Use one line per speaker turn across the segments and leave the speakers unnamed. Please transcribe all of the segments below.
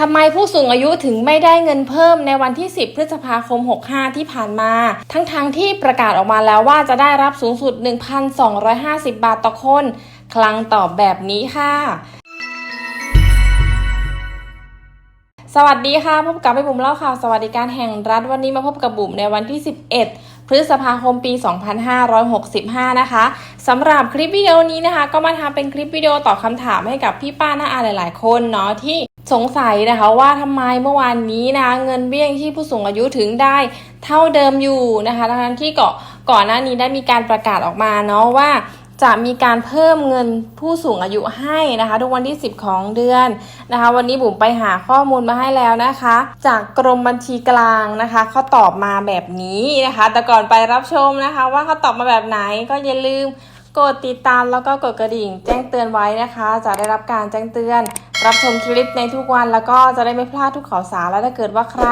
ทำไมผู้สูงอายุถึงไม่ได้เงินเพิ่มในวันที่ 10 พฤษภาคม 65 ที่ผ่านมา ทั้งๆทที่ประกาศออกมาแล้วว่าจะได้รับสูงสุด 1,250 บาทต่อคน คลังตอบแบบนี้ค่ะ สวัสดีค่ะ พบกับพี่บุ๋มเล่าข่าวสวัสดิการแห่งรัฐวันนี้มาพบกับบุ๋มในวันที่ 11พฤษภาคมปี 2565 นะคะสำหรับคลิปวิดีโอนี้นะคะ ก็มาทำเป็นคลิปวิดีโอตอบคำถามให้กับพี่ป้าน้าอาหลาย ๆ คนเนาะที่ สงสัยนะคะว่าทำไมเมื่อวานนี้นะคะเงินเบี้ยยังชีพผู้สูงอายุถึงได้เท่าเดิมอยู่นะคะทั้งที่ก่อนก่อนหน้านี้ได้มีการประกาศออกมาเนาะว่าจะมีการเพิ่มเงินผู้สูงอายุให้นะคะทุกวันที่ 10 ของเดือนนะคะ วันนี้บุ๋มไปหาข้อมูลมาให้แล้วนะคะ จากกรมบัญชีกลางนะคะเขาตอบมาแบบนี้นะคะ แต่ก่อนไปรับชมนะคะ ว่าเขาตอบมาแบบไหนก็อย่าลืมกดติดตามแล้วก็กดกระดิ่ง แจ้งเตือนไว้นะคะ จะได้รับการแจ้งเตือน รับชมคลิปในทุกวันแล้วก็จะได้ไม่พลาดทุกข่าวสารแล้วถ้าเกิดว่าใคร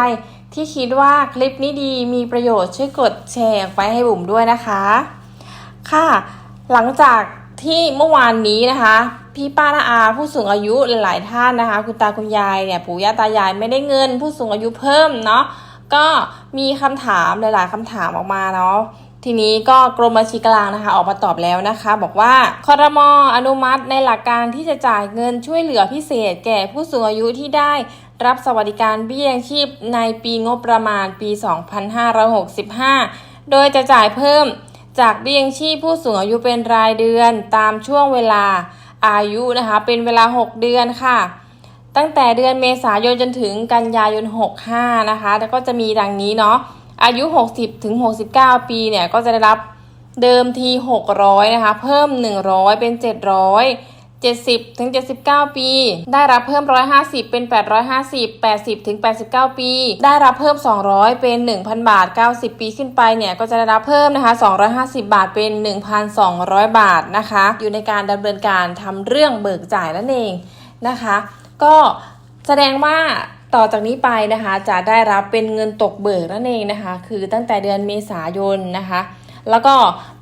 ที่คิดว่าคลิปนี้ดีมีประโยชน์ช่วยกดแชร์ไปให้บุ๋มด้วยนะคะ ค่ะ หลังจากที่เมื่อวานนี้นะคะ พี่ป้าน้าอาผู้สูงอายุหลายๆท่านนะคะ คุณตาคุณยายเนี่ยปู่ย่าตายายไม่ได้เงิน ผู้สูงอายุเพิ่มเนาะก็มีคำถามหลาย ๆคำถามออกมาเนาะ ทีนี้ก็กรมบัญชีกลางนะคะ ออกมาตอบแล้วนะคะ บอกว่าคอรมออนุมัติในหลักการที่จะจ่ายเงินช่วยเหลือพิเศษ แก่ผู้สูงอายุที่ได้รับสวัสดิการเบี้ยยังชีพในปีงบประมาณปี 2565 โดยจะจ่ายเพิ่มจากเบี้ยยังชีพผู้สูงอายุเป็นรายเดือนตามช่วงเวลาอายุนะคะ เป็นเวลา 6 เดือนค่ะ ตั้งแต่เดือนเมษายนจนถึงกันยายน 65 นะคะ แล้วก็จะมีดังนี้เนาะ อายุ 60ถึง69 ปีเนี่ยก็จะได้รับเดิมที 600 นะคะ เพิ่ม 100 เป็น 700 70ถึง79 ปี ได้รับเพิ่ม 150 เป็น 850 80ถึง89 ปี ได้รับเพิ่ม 200 เป็น 1,000 บาท 90 ปีขึ้นไปเนี่ยก็จะได้รับเพิ่มนะคะ 250 บาทเป็น 1,200 บาทนะคะ อยู่ในการดำเนินการทำเรื่องเบิกจ่ายนั่นเองนะคะ ก็แสดงว่า ต่อจากนี้ไปนะคะจะได้รับเป็นเงินตกเบิกนั่นเองนะคะ คือตั้งแต่เดือนเมษายนนะคะ แล้วก็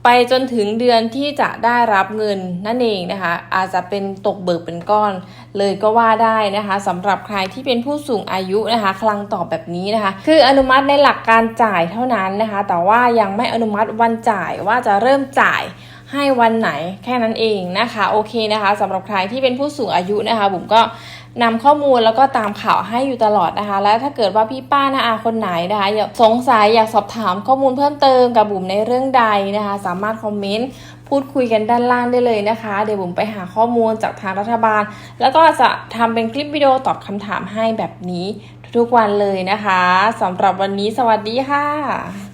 ไปจนถึงเดือนที่จะได้รับเงินนั่นเองนะคะ อาจจะเป็นตกเบิกเป็นก้อน เลยก็ว่าได้นะคะสำหรับใครที่เป็นผู้สูงอายุนะคะคลังตอบแบบนี้นะคะ คืออนุมัติในหลักการจ่ายเท่านั้นนะคะ แต่ว่ายังไม่อนุมัติวันจ่ายว่าจะเริ่มจ่ายให้วันไหนแค่นั้นเองนะคะโอเคนะคะสำหรับใครที่เป็นผู้สูงอายุนะคะบุ๋มก็ นำข้อมูลแล้วก็ตามข่าวให้อยู่ตลอดนะคะ และถ้าเกิดว่าพี่ป้านาอาคนไหนนะคะอยากสงสัยอยากสอบถามข้อมูลเพิ่มเติมกับบุ๋มในเรื่องใดนะคะ สามารถคอมเมนต์พูดคุยกันด้านล่างได้เลยนะคะ เดี๋ยวบุ๋มไปหาข้อมูลจากทางรัฐบาล แล้วก็จะทำเป็นคลิปวิดีโอตอบคำถามให้แบบนี้ทุกวันเลยนะคะสำหรับวันนี้สวัสดีค่ะ